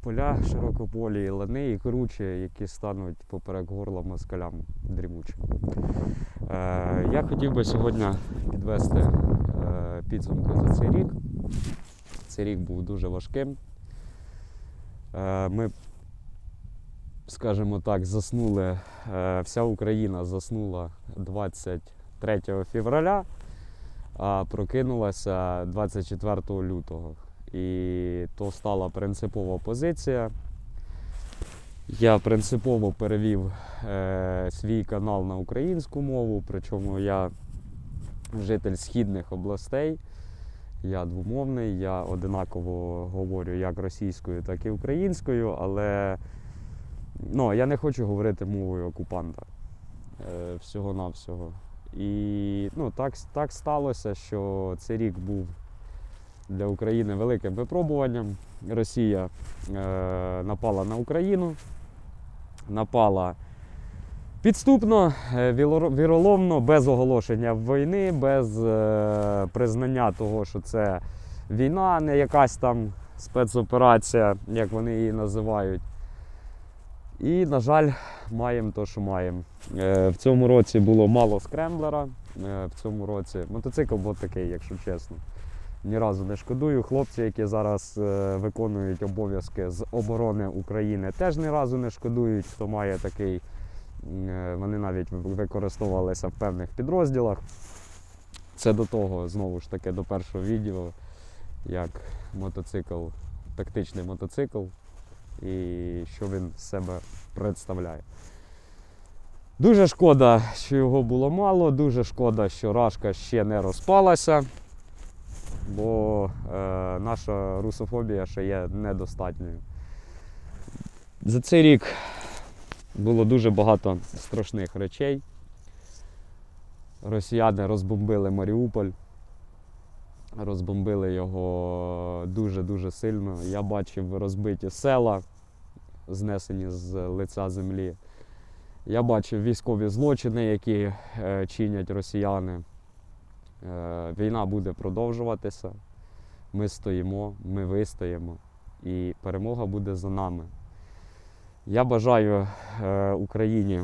поля широкополі, лани, і кручі, які стануть поперек горла москалям дрімучим. Е, я хотів би сьогодні підвести е, підсумки за цей рік. Цей рік був дуже важким. Е, ми, скажімо так, заснули, е, вся Україна заснула 23 февраля, а прокинулася 24 лютого. І то стала принципова позиція. Я принципово перевів е, свій канал на українську мову, причому я житель східних областей. Я двомовний, я одинаково говорю як російською, так і українською, але ну, я не хочу говорити мовою окупанта е, всього-навсього. І ну, так, так сталося, що цей рік був для України великим випробуванням. Росія е, напала на Україну, напала підступно, е, віроломно, без оголошення війни, без е, признання того, що це війна, а не якась там спецоперація, як вони її називають. І, на жаль, маємо те, що маємо. Е, В цьому році було мало скремблера. е, В цьому році мотоцикл був такий, якщо чесно. Ні разу не шкодую. Хлопці, які зараз е, виконують обов'язки з оборони України, теж ні разу не шкодують. Хто має такий, е, вони навіть використовувалися в певних підрозділах. Це до того, знову ж таки, до першого відео, як мотоцикл, тактичний мотоцикл і що він з себе представляє. Дуже шкода, що його було мало, дуже шкода, що рашка ще не розпалася, бо е, наша русофобія ще є недостатньою. За цей рік було дуже багато страшних речей. Росіяни розбомбили Маріуполь, розбомбили його дуже-дуже сильно. Я бачив розбиті села, знесені з лиця землі. Я бачив військові злочини, які е, чинять росіяни. Е, війна буде продовжуватися. Ми стоїмо, ми вистоїмо, і перемога буде за нами. Я бажаю е, Україні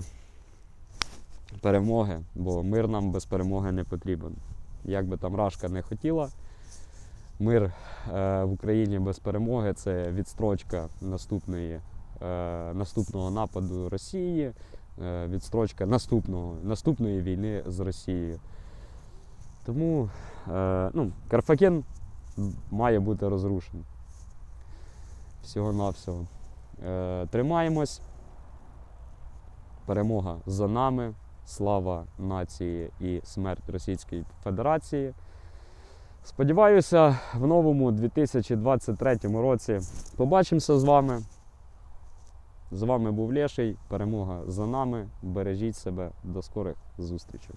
перемоги, бо мир нам без перемоги не потрібен. Як би там Рашка не хотіла, мир е, в Україні без перемоги це відстрочка наступної, наступного нападу Росії, відстрочка наступного, наступної війни з Росією. Тому е, ну, Карфакен має бути розрушений. Всього-навсього. Е, тримаємось. Перемога за нами. Слава нації і смерть Російської Федерації. Сподіваюся, в новому 2023 році побачимося з вами. З вами був Леший. Перемога за нами. Бережіть себе. До скорих зустрічей.